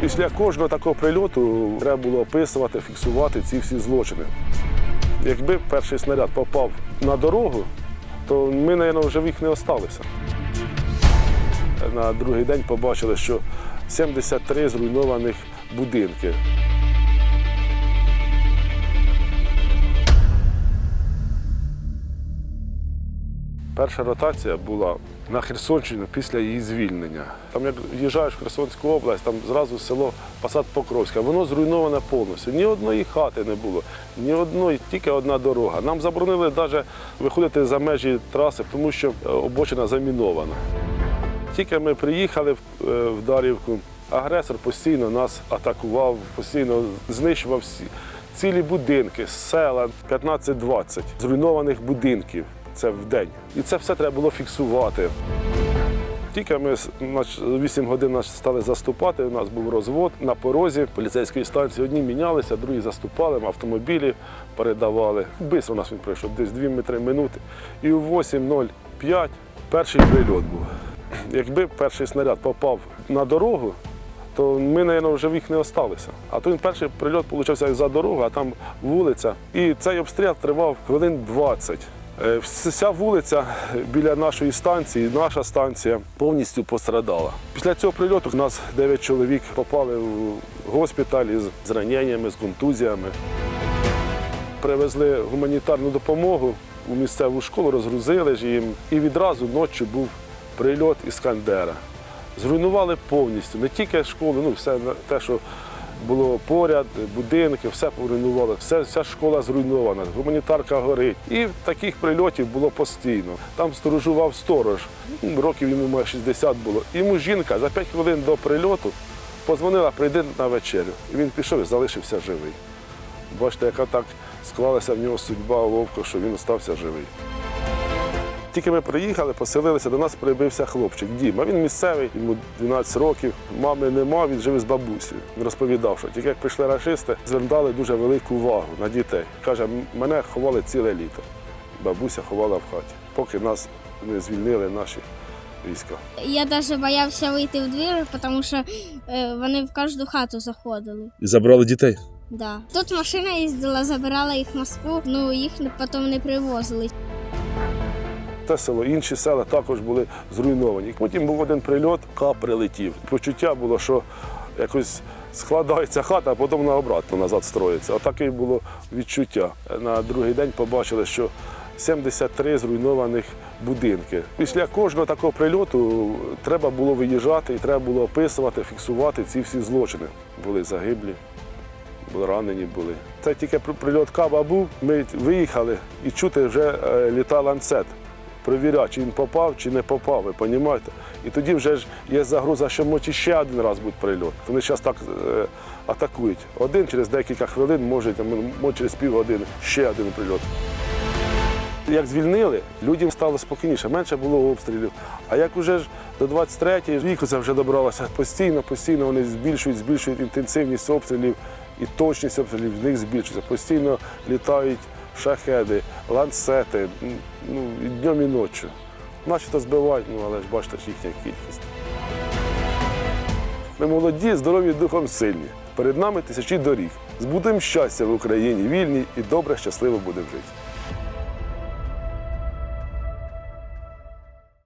Після кожного такого прильоту треба було описувати, фіксувати ці всі злочини. Якби перший снаряд попав на дорогу, то ми, мабуть, в живих не осталися. На другий день побачили, що 73 зруйнованих будинки. Перша ротація була на Херсонщину після її звільнення. Там, як в'їжджаєш в Херсонську область, там зразу село Посад Покровська. Воно зруйноване повністю. Ні одної хати не було, ні одної, тільки одна дорога. Нам заборонили навіть виходити за межі траси, тому що е, обочина замінована. Тільки ми приїхали е, в Дарівку, агресор постійно нас атакував, постійно знищував всі. Цілі будинки, села 15-20 зруйнованих будинків. Це в день. І це все треба було фіксувати. Тільки ми з- 8 годин стали заступати. У нас був розвод на порозі поліцейської станції. Одні мінялися, другі заступали, автомобілі передавали. Бистро у нас він пройшов, десь 2-3 минути. І у 8.05 перший прильот був. Якби перший снаряд попав на дорогу, то ми, мабуть, в живих не осталися. А то він перший прильот получався за дорогу, а там вулиця. І цей обстріл тривав хвилин 20. Е, Вся вулиця біля нашої станції, наша станція повністю пострадала. Після цього прильоту у нас 9 чоловік попали в госпіталь із зраненнями, з контузіями. Привезли гуманітарну допомогу у місцеву школу, розгрузили ж їм. І відразу ночі був прильот Іскандера. Зруйнували повністю, не тільки школу, ну все те, що було поряд, будинки, все поруйнували. Все, вся школа зруйнована, гуманітарка горить. І таких прильотів було постійно. Там сторожував сторож, ну, років йому має 60 було. Йому жінка за 5 хвилин до прильоту позвонила, прийди на вечерю. І він пішов і залишився живий. Бачите, яка так склалася в нього судьба вовка, що він залишився живий. Тільки ми приїхали, поселилися, до нас прибився хлопчик Діма. Він місцевий, йому 12 років, мами нема, він живе з бабусею. Він розповідав, що тільки як прийшли рашисти, звертали дуже велику увагу на дітей. Каже, мене ховали ціле літо. Бабуся ховала в хаті, поки нас не звільнили наші війська. Я навіть боявся вийти в двір, тому що е, вони в кожну хату заходили. І забрали дітей. Да. Тут машина їздила, забирала їх в Москву, ну їх потім не привозили. Те село, інші села також були зруйновані. Потім був один прильот, кап прилетів. Почуття було, що якось складається хата, а потім вона обратно назад строїться. Отаке було відчуття. На другий день побачили, що 73 зруйнованих будинки. Після кожного такого прильоту треба було виїжджати і треба було описувати, фіксувати ці всі злочини. Були загиблі, були ранені були. Це тільки прильот Каба був. Ми виїхали і чути вже е, літа ланцет. Провіряти, чи він попав, чи не попав, ви розумієте? І тоді вже ж є загроза, що може ще один раз буде прильот. Вони зараз так е, атакують. Один через декілька хвилин, може, може через півгодини ще один прильот. Як звільнили, людям стало спокійніше, менше було обстрілів. А як уже ж до 23-ї віку це вже добралося постійно, постійно вони збільшують, збільшують інтенсивність обстрілів і точність обстрілів в них збільшується. Постійно літають шахеди, ланцети, ну, і днем і ночі. Наче-то збивають, ну але ж бачите ж їхня кількість. Ми молоді, здорові духом сильні. Перед нами тисячі доріг. Збудемо щастя в Україні, вільній і добре, щасливо будемо жити.